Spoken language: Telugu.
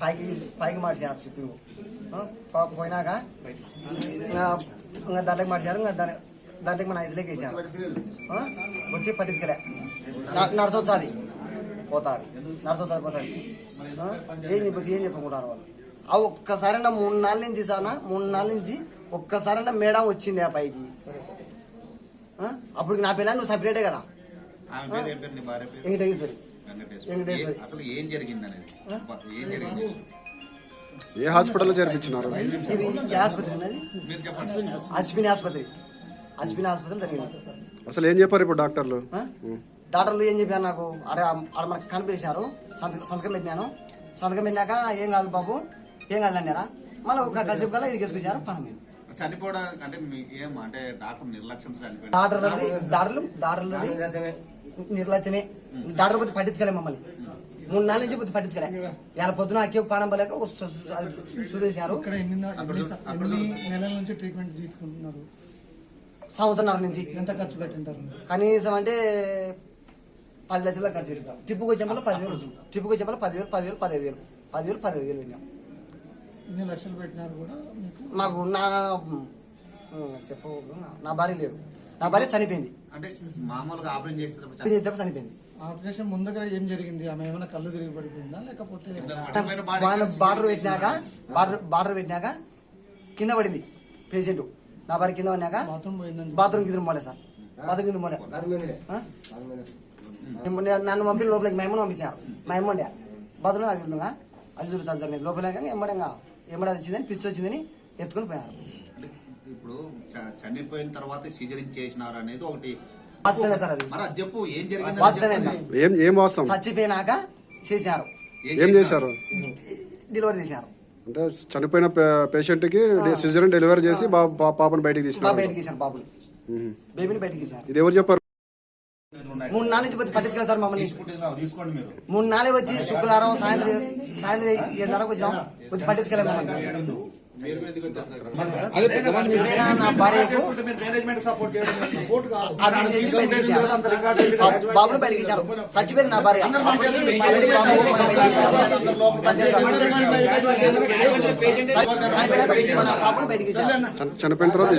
పైకి పైకి మార్చారు సిప్పింగ్ పోయినాక ఇంకా దాంట్లోకి మార్చారు ఇంకా దాని దాంట్లోకి మన ఐదులోకి వేసారు? వచ్చి పట్టించుకోలే. నడసొచ్చాది పోతారు. నడసొచ్చాది పోతారు? ఏం చెప్పి ఏం చెప్పుకుంటారు వాళ్ళు? ఆ ఒక్కసారైనా మూడు నాలుగు నుంచి సానా మూడు నాలుగు నుంచి ఒక్కసారైనా మేడం వచ్చింది ఆ పైకి? అప్పుడు నా పిల్లలు నువ్వు సపరేటే కదా. వెంకటేశ్వరి అసలు ఏం జరిగింది అనేది ఏం జరిగింది? ఏ హాస్పిటల్లో చేర్పించినారు అశ్విని ఆసుపత్రి అశ్విని ఆసుపత్రి జరిగింది. అసలు ఏం చెప్పారు ఇప్పుడు డాక్టర్లు? డాక్టర్లు ఏం చెప్పారు నాకు? అక్కడ మనకు కనిపించారు. సంతకం సంతకం పెట్టినాను. సంతకం పెట్టినాక ఏం కాదు బాబు ఏం కాదు అన్నారా? మళ్ళీ ఒక కాసేపు కల్లా ఇడికి వేసుకొచ్చారు పని మీద. చనిపోవడానికి అంటే మీ ఏం అంటే డాక్టర్ నిర్లక్ష్యంతో చనిపోయింది డాక్టర్లు డాక్టర్లు డాక్టర్లు నిర్లక్ష్యమే డాక్టర్ కొద్ది పట్టించుకోలే మమ్మల్ని. మూడు నెలల నుంచి కొద్ది పట్టించుకోలే. ఇలా పొద్దున అక్కి పానం పలేక సురేశారు. ఇక్కడ ఎన్ని నె- అక్కడ ఎన్ని చూ- స- అక్కడ ఎన్ని చూ- నెలల నుంచి ట్రీట్మెంట్ తీసుకుంటున్నారు? సంవత్సరం నుంచి. ఎంత ఖర్చు పెట్టింటారు? కనీసం అంటే పది లక్షల ఖర్చు పెట్టాం టిప్పుకు వచ్చే వల్ల పదివేలు టిప్పుకు వచ్చే వల్ల పదివేలు పదివేలు పదిహేను వేలు. పదివేలు పదిహేను వేలు విన్నాం ఎన్ని లక్షలు పెట్టినారు కూడా మీకు? మాకు నా చెప్పు నా భార్య లేదు. నా భార్య చనిపోయింది. అంటే మామూలుగా ఆపరేషన్ చేసేటప్పుడు దెబ్బ చనిపోయింది. ఆపరేషన్ ముందుగా ఏం జరిగింది? ఆమె ఏమైనా కళ్ళు తిరిగి పడిపోయిందా? లేకపోతే బార్డర్ పెట్టినాక బార్డర్ బార్డర్ పెట్టినాక కింద పడింది పేషెంట్. నా భార్య కింద పడినాక బాత్రూమ్ పోయిందని బాత్రూమ్ కింద మోలే సార్. బాత్రూమ్ కింద? నేను- నన్ను పంపి లోపలికి మేమని పంపించారు మా ఎమ్మండి బాత్రూమ్ నాకు వెళ్తుందా అది చూడు సార్ లోపలికి ఎమ్మడంగా ఎమ్మడ వచ్చిందని పిచ్చి వచ్చిందని ఎత్తుకొని పోయారు ఇప్పుడు చనిపోయిన తర్వాత సిజరింగ్ చేసినారు అనేది ఒకటి. వాస్తవమే సార్ అది. మరి అది చెప్పు ఏం జరిగింది. ఏం ఏం వాస్తవం? చచ్చిపోయినాక చేసినారు. ఏం చేశారు? డెలివరీ చేసినారు. అంటే చనిపోయిన పేషెంట్కి సిజరన్ డెలివరీ చేసి బా- బా- పాపను బయటికి మా తీసినారు బయటికి తీసినారు బాబుని. మ్మ్. బేబీని బయటికి తీసినారు ఇది ఎవరు చెప్పారు. మూడు నాలుగు నుంచి పట్టించుకున్నారు సార్ మమ్మల్ని. తీసుకుంటే తీసుకోండి మీరు. మూడు నాలుగు వచ్చి శుక్రవారం సాయంత్రం సాయంత్రం ఏడున్నరకు వచ్చినాం. వచ్చి పట్టించుకోలేదు మమ్మల్ని. బాబుని బయటికి ఇచ్చారు. చచ్చిపోయింది నా భార్య. బాబుని చనిపోయిన తర్వాత.